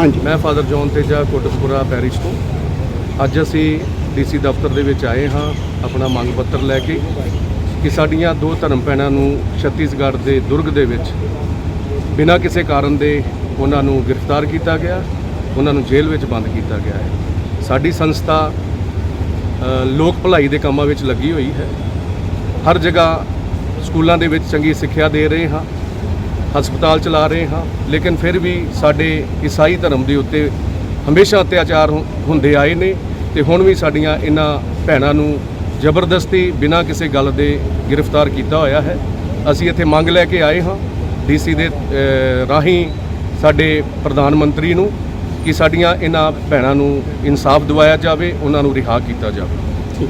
ਹਾਂਜੀ। ਮੈਂ father John Teja Kotkapura parish ਤੋਂ। ਅੱਜ ਅਸੀਂ ਡੀਸੀ ਦਫ਼ਤਰ ਦੇ ਵਿੱਚ ਆਏ ਹਾਂ, ਆਪਣਾ ਮੰਗ ਪੱਤਰ ਲੈ ਕੇ ਕਿ ਸਾਡੀਆਂ ਦੋ ਧਰਮ ਭੈਣਾਂ ਨੂੰ ਛੱਤੀਸਗੜ੍ਹ ਦੇ ਦੁਰਗ ਦੇ ਵਿੱਚ ਬਿਨਾਂ ਕਿਸੇ ਕਾਰਨ ਦੇ ਉਹਨਾਂ ਨੂੰ ਗ੍ਰਿਫਤਾਰ ਕੀਤਾ ਗਿਆ, ਉਹਨਾਂ ਨੂੰ ਜੇਲ੍ਹ ਵਿੱਚ ਬੰਦ ਕੀਤਾ ਗਿਆ ਹੈ। ਸਾਡੀ ਸੰਸਥਾ ਲੋਕ ਭਲਾਈ ਦੇ ਕੰਮਾਂ ਵਿੱਚ ਲੱਗੀ ਹੋਈ ਹੈ। ਹਰ ਜਗ੍ਹਾ ਸਕੂਲਾਂ ਦੇ ਵਿੱਚ ਚੰਗੀ ਸਿੱਖਿਆ ਦੇ ਰਹੇ ਹਾਂ। ਹਸਪਤਾਲ ਚਲਾ ਰਹੇ ਹਾਂ, ਲੇਕਿਨ ਫਿਰ ਵੀ ਸਾਡੇ ਈਸਾਈ ਧਰਮ ਦੇ ਉੱਤੇ ਹਮੇਸ਼ਾ ਅਤਿਆਚਾਰ ਹੁ- ਹੁੰਦੇ ਆਏ ਨੇ ਤੇ ਹੁਣ ਵੀ ਸਾਡੀਆਂ ਇਹਨਾਂ ਭੈਣਾਂ ਨੂੰ ਜ਼ਬਰਦਸਤੀ ਬਿਨਾਂ ਕਿਸੇ ਗੱਲ ਦੇ ਗ੍ਰਿਫਤਾਰ ਕੀਤਾ ਹੋਇਆ ਹੈ। ਅਸੀਂ ਇੱਥੇ ਮੰਗ ਲੈ ਕੇ ਆਏ ਹਾਂ ਡੀਸੀ ਦੇ ਰਾਹੀਂ ਸਾਡੇ ਪ੍ਰਧਾਨ ਮੰਤਰੀ ਨੂੰ ਕਿ ਸਾਡੀਆਂ ਇਹਨਾਂ ਭੈਣਾਂ ਨੂੰ ਇਨਸਾਫ ਦਿਵਾਇਆ ਜਾਵੇ, ਉਹਨਾਂ ਨੂੰ ਰਿਹਾ ਕੀਤਾ ਜਾਵੇ।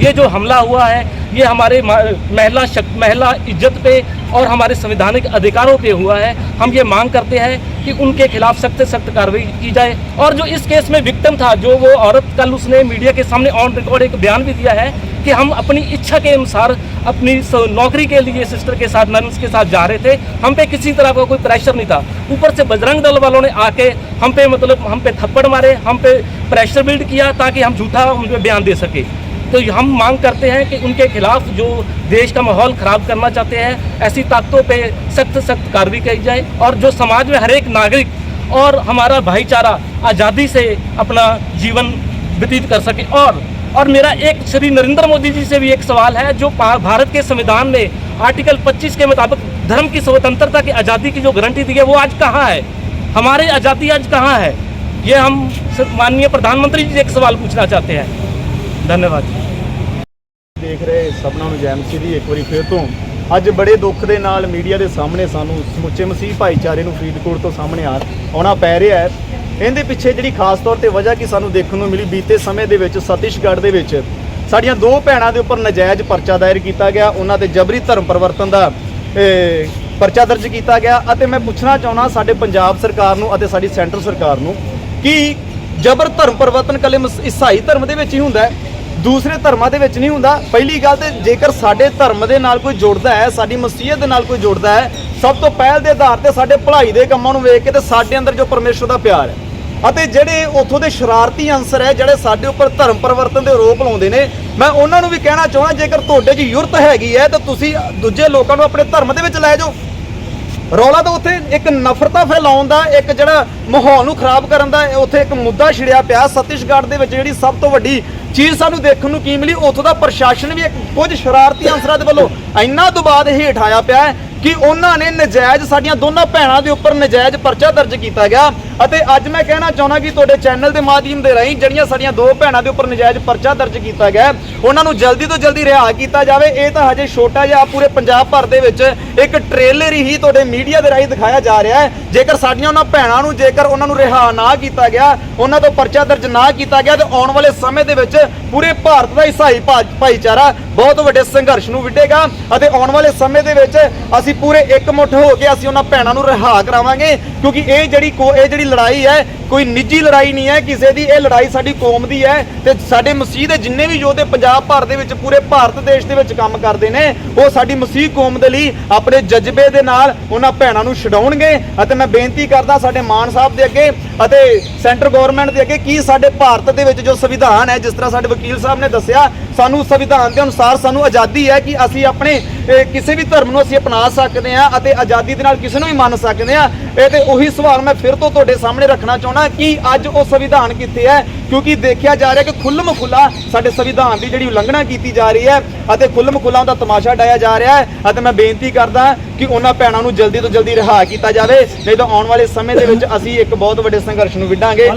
ये जो हमला हुआ है ये हमारे महिला शक, महिला इज़्ज़त पे और हमारे संवैधानिक अधिकारों पे हुआ है। हम ये मांग करते हैं कि उनके खिलाफ सख्त से सख्त कार्रवाई की जाए। और जो इस केस में विक्टम था जो वो औरत कल उसने मीडिया के सामने ऑन रिकॉर्ड एक बयान भी दिया है कि हम अपनी इच्छा के अनुसार अपनी नौकरी के लिए सिस्टर के साथ नर्स के साथ जा रहे थे। हम पे किसी तरह का कोई प्रेशर नहीं था। ऊपर से बजरंग दल वालों ने आके हम पे मतलब हम पे थप्पड़ मारे हम पे प्रेशर बिल्ड किया ताकि हम झूठा बयान दे सके। तो हम मांग करते हैं कि उनके खिलाफ जो देश का माहौल खराब करना चाहते हैं, ऐसी ताकतों पे सख्त सख्त कार्रवाई की जाए और जो समाज में हर एक नागरिक और हमारा भाईचारा आज़ादी से अपना जीवन व्यतीत कर सके। और और मेरा एक श्री नरेंद्र मोदी जी से भी एक सवाल है, जो भारत के संविधान में आर्टिकल 25 के मुताबिक धर्म की स्वतंत्रता की आज़ादी की जो गारंटी दी है वो आज कहाँ है? हमारी आज़ादी आज कहाँ है? ये हम माननीय प्रधानमंत्री जी से एक सवाल पूछना चाहते हैं। धन्यवाद। जी ਦੇਖ ਰਹੇ ਸਭਨਾਂ ਨੂੰ ਜੈਮਸੀ ਦੀ ਇੱਕ ਵਾਰੀ ਫੇਰ ਤੋਂ। ਅੱਜ ਬੜੇ ਦੁੱਖ ਦੇ ਨਾਲ ਮੀਡੀਆ ਦੇ ਸਾਹਮਣੇ ਸਾਨੂੰ ਸਮੁੱਚੇ ਮਸੀਹ ਭਾਈਚਾਰੇ ਨੂੰ ਫਰੀਦਕੋਟ ਤੋਂ ਸਾਹਮਣੇ ਆ ਆਉਣਾ ਪੈ ਰਿਹਾ ਹੈ। ਇਹਦੇ ਪਿੱਛੇ ਜਿਹੜੀ ਖਾਸ ਤੌਰ ਤੇ ਵਜ੍ਹਾ ਕੀ ਸਾਨੂੰ ਦੇਖਣ ਨੂੰ ਮਿਲੀ ਬੀਤੇ ਸਮੇਂ ਦੇ ਵਿੱਚ ਸਤਿਸ਼ਗੜ੍ਹ ਦੇ ਵਿੱਚ, ਸਾਡੀਆਂ ਦੋ ਭੈਣਾਂ ਦੇ ਉੱਪਰ ਨਜਾਇਜ਼ ਪਰਚਾ ਦਾਇਰ ਕੀਤਾ ਗਿਆ। ਉਹਨਾਂ ਤੇ ਜਬਰੀ ਧਰਮ ਪਰਿਵਰਤਨ ਦਾ ਪਰਚਾ ਦਰਜ ਕੀਤਾ ਗਿਆ। ਅਤੇ ਮੈਂ ਪੁੱਛਣਾ ਚਾਹੁੰਦਾ ਸਾਡੇ ਪੰਜਾਬ ਸਰਕਾਰ ਨੂੰ ਅਤੇ ਸਾਡੀ ਸੈਂਟਰ ਸਰਕਾਰ ਨੂੰ ਕਿ ਜਬਰ ਧਰਮ ਪਰਿਵਰਤਨ ਕੱਲੇ ਈਸਾਈ ਧਰਮ ਦੇ ਵਿੱਚ ਹੀ ਹੁੰਦਾ ਹੈ। ਦੂਸਰੇ ਧਰਮਾਂ ਦੇ ਵਿੱਚ ਨਹੀਂ ਹੁੰਦਾ। ਪਹਿਲੀ ਗੱਲ ਤੇ ਜੇਕਰ ਸਾਡੇ ਧਰਮ ਦੇ ਨਾਲ ਕੋਈ ਜੁੜਦਾ ਹੈ, ਸਾਡੀ ਮਸੀਹਤ ਦੇ ਨਾਲ ਕੋਈ ਜੁੜਦਾ ਹੈ, ਸਭ ਤੋਂ ਪਹਿਲ ਦੇ ਆਧਾਰ ਤੇ ਸਾਡੇ ਭਲਾਈ ਦੇ ਕੰਮਾਂ ਨੂੰ ਵੇਖ ਕੇ ਤੇ ਸਾਡੇ ਅੰਦਰ ਜੋ ਪਰਮੇਸ਼ਰ ਦਾ ਪਿਆਰ ਹੈ। ਅਤੇ ਜਿਹੜੇ ਉੱਥੋਂ ਦੇ ਸ਼ਰਾਰਤੀ ਅੰਸਰ ਹੈ, ਜਿਹੜੇ ਸਾਡੇ ਉੱਪਰ ਧਰਮ ਪਰਿਵਰਤਨ ਦੇ ਆਰੋਪ ਲਾਉਂਦੇ ਨੇ, ਮੈਂ ਉਹਨਾਂ ਨੂੰ ਵੀ ਕਹਿਣਾ ਚਾਹੁੰਦਾ, ਜੇਕਰ ਤੁਹਾਡੇ 'ਚ ਯੁਰਤ ਹੈਗੀ ਹੈ, ਤਾਂ ਤੁਸੀਂ ਦੂਜੇ ਲੋਕਾਂ ਨੂੰ ਆਪਣੇ ਧਰਮ ਦੇ ਵਿੱਚ ਲੈ ਜਾਓ। ਰੌਲਾ ਤਾਂ ਉੱਥੇ ਇੱਕ ਨਫ਼ਰਤਾ ਫੈਲਾਉਣ ਦਾ, ਇੱਕ ਜਿਹੜਾ ਮਾਹੌਲ ਨੂੰ ਖਰਾਬ ਕਰਨ ਦਾ, ਉੱਥੇ ਇੱਕ ਮੁੱਦਾ ਛਿੜਿਆ ਪਿਆ। ਸਤਿਸ਼ਗੜ੍ਹ ਦੇ ਵਿੱਚ ਜਿਹੜੀ ਸਭ ਤੋਂ ਵੱਡੀ ਚੀਜ਼ ਸਾਨੂੰ ਦੇਖਣ ਨੂੰ ਕੀ ਮਿਲੀ, ਉੱਥੋਂ ਦਾ ਪ੍ਰਸ਼ਾਸਨ ਵੀ ਇੱਕ ਕੁਝ ਸ਼ਰਾਰਤੀ ਅੰਸਰਾਂ ਦੇ ਵੱਲੋਂ ਇੰਨਾ ਦਬਾਅ ਦੇ ਹੇਠ ਆਇਆ ਪਿਆ ਕਿ ਉਹਨਾਂ ਨੇ ਨਜਾਇਜ਼ ਸਾਡੀਆਂ ਦੋਨਾਂ ਭੈਣਾਂ ਦੇ ਉੱਪਰ ਨਜਾਇਜ਼ ਪਰਚਾ ਦਰਜ ਕੀਤਾ ਗਿਆ। ਅਤੇ ਅੱਜ ਮੈਂ ਕਹਿਣਾ ਚਾਹੁੰਦਾ ਕਿ ਤੁਹਾਡੇ ਚੈਨਲ ਦੇ ਮਾਧਿਅਮ ਦੇ ਰਾਹੀਂ ਜਿਹੜੀਆਂ ਸਾਡੀਆਂ ਦੋ ਭੈਣਾਂ ਦੇ ਉੱਪਰ ਨਜਾਇਜ਼ ਪਰਚਾ ਦਰਜ ਕੀਤਾ ਗਿਆ ਉਹਨਾਂ ਨੂੰ ਜਲਦੀ ਤੋਂ ਜਲਦੀ ਰਿਹਾ ਕੀਤਾ ਜਾਵੇ। ਇਹ ਤਾਂ ਹਜੇ ਛੋਟਾ ਜਿਹਾ ਪੂਰੇ ਪੰਜਾਬ ਭਰ ਦੇ ਵਿੱਚ ਇੱਕ ਟ੍ਰੇਲਰ ਹੀ ਤੁਹਾਡੇ ਮੀਡੀਆ ਦੇ ਰਾਹੀਂ ਦਿਖਾਇਆ ਜਾ ਰਿਹਾ ਹੈ। ਜੇਕਰ ਸਾਡੀਆਂ ਉਹਨਾਂ ਭੈਣਾਂ ਨੂੰ, ਜੇਕਰ ਉਹਨਾਂ ਨੂੰ ਰਿਹਾ ਨਾ ਕੀਤਾ ਗਿਆ, ਉਹਨਾਂ ਤੋਂ ਪਰਚਾ ਦਰਜ ਨਾ ਕੀਤਾ ਗਿਆ, ਤੇ ਆਉਣ ਵਾਲੇ ਸਮੇਂ ਦੇ ਵਿੱਚ ਪੂਰੇ ਭਾਰਤ ਦਾ ਈਸਾਈ ਭਾ- ਭਾਈਚਾਰਾ ਬਹੁਤ ਵੱਡੇ ਸੰਘਰਸ਼ ਨੂੰ ਵਿੱਢੇਗਾ ਅਤੇ ਆਉਣ ਵਾਲੇ ਸਮੇਂ ਦੇ ਵਿੱਚ ਅਸੀਂ ਪੂਰੇ ਇਕਮੁੱਠ ਹੋ ਕੇ ਅਸੀਂ ਉਹਨਾਂ ਭੈਣਾਂ ਨੂੰ ਰਿਹਾ ਕਰਾਵਾਂਗੇ, ਕਿਉਂਕਿ ਇਹ ਜਿਹੜੀ ਕੋ- ਇਹ ਜਿਹੜੀ ਲੜਾਈ ਹੈ, ਕੋਈ ਨਿੱਜੀ ਲੜਾਈ ਨਹੀਂ ਹੈ, ਕਿਸੇ ਦੀ ਇਹ ਲੜਾਈ ਸਾਡੀ ਕੌਮ ਦੀ ਹੈ ਤੇ ਸਾਡੇ ਮਸੀਹ ਦੇ ਜਿੰਨੇ ਵੀ ਯੋਧੇ ਪੰਜਾਬ ਭਰ ਦੇ ਵਿੱਚ ਪੂਰੇ ਭਾਰਤ ਦੇਸ਼ ਦੇ ਵਿੱਚ ਕੰਮ ਕਰਦੇ ਨੇ, ਉਹ ਸਾਡੀ ਮਸੀਹ ਕੌਮ ਦੇ ਲਈ ਆਪਣੇ ਜਜ਼ਬੇ ਦੇ ਨਾਲ ਉਹਨਾਂ ਭੈਣਾਂ ਨੂੰ ਛਡਾਉਣਗੇ ਅਤੇ ਮੈਂ ਬੇਨਤੀ ਕਰਦਾ ਸਾਡੇ ਮਾਨ ਸਾਹਿਬ ਦੇ ਅੱਗੇ ਅਤੇ ਸੈਂਟਰ ਗਵਰਨਮੈਂਟ ਦੇ ਅੱਗੇ ਕੀ ਸਾਡੇ ਭਾਰਤ ਦੇ ਵਿੱਚ ਜੋ ਸੰਵਿਧਾਨ ਹੈ, ਜਿਸ ਤਰ੍ਹਾਂ ਸਾਡੇ ਵਕੀਲ ਸਾਹਿਬ ਨੇ ਦੱਸਿਆ ਸਾਨੂੰ ਸੰਵਿਧਾਨ ਦੇ ਅਨੁਸਾਰ ਸਾਨੂੰ ਆਜ਼ਾਦੀ ਹੈ ਕਿ ਅਸੀਂ ਆਪਣੇ ਕਿਸੇ ਵੀ ਧਰਮ ਨੂੰ ਅਸੀਂ ਅਪਣਾ ਸਕਦੇ ਹਾਂ ਅਤੇ ਆਜ਼ਾਦੀ ਦੇ ਨਾਲ ਕਿਸੇ ਨੂੰ ਵੀ ਮੰਨ ਸਕਦੇ ਹਾਂ। ਇਹ ਤੇ ਉਹੀ ਸਵਾਲ ਮੈਂ ਫਿਰ ਤੋਂ ਤੁਹਾਡੇ ਸਾਹਮਣੇ ਰੱਖਣਾ ਚਾਹੁੰਦਾ ਕਿ ਅੱਜ ਉਹ ਸੰਵਿਧਾਨ ਕਿੱਥੇ ਹੈ? ਕਿਉਂਕਿ ਦੇਖਿਆ ਜਾ ਰਿਹਾ ਕਿ ਖੁੱਲਮ ਖੁੱਲਾ ਸਾਡੇ ਸੰਵਿਧਾਨ ਦੀ ਜਿਹੜੀ ਉਲੰਘਣਾ ਕੀਤੀ ਜਾ ਰਹੀ ਹੈ ਅਤੇ ਖੁੱਲਮ ਖੁੱਲਾ ਦਾ ਤਮਾਸ਼ਾ ਡਾਇਆ ਜਾ ਰਿਹਾ ਹੈ ਅਤੇ ਮੈਂ ਬੇਨਤੀ ਕਰਦਾ ਕਿ ਉਹਨਾਂ ਭੈਣਾਂ ਨੂੰ ਜਲਦੀ ਤੋਂ ਜਲਦੀ ਰਿਹਾ ਕੀਤਾ ਜਾਵੇ, ਨਹੀਂ ਤਾਂ ਆਉਣ ਵਾਲੇ ਸਮੇਂ ਦੇ ਵਿੱਚ ਅਸੀਂ ਇੱਕ ਬਹੁਤ ਵੱਡੇ ਸੰਘਰਸ਼ ਨੂੰ ਵਿੱਢਾਂਗੇ।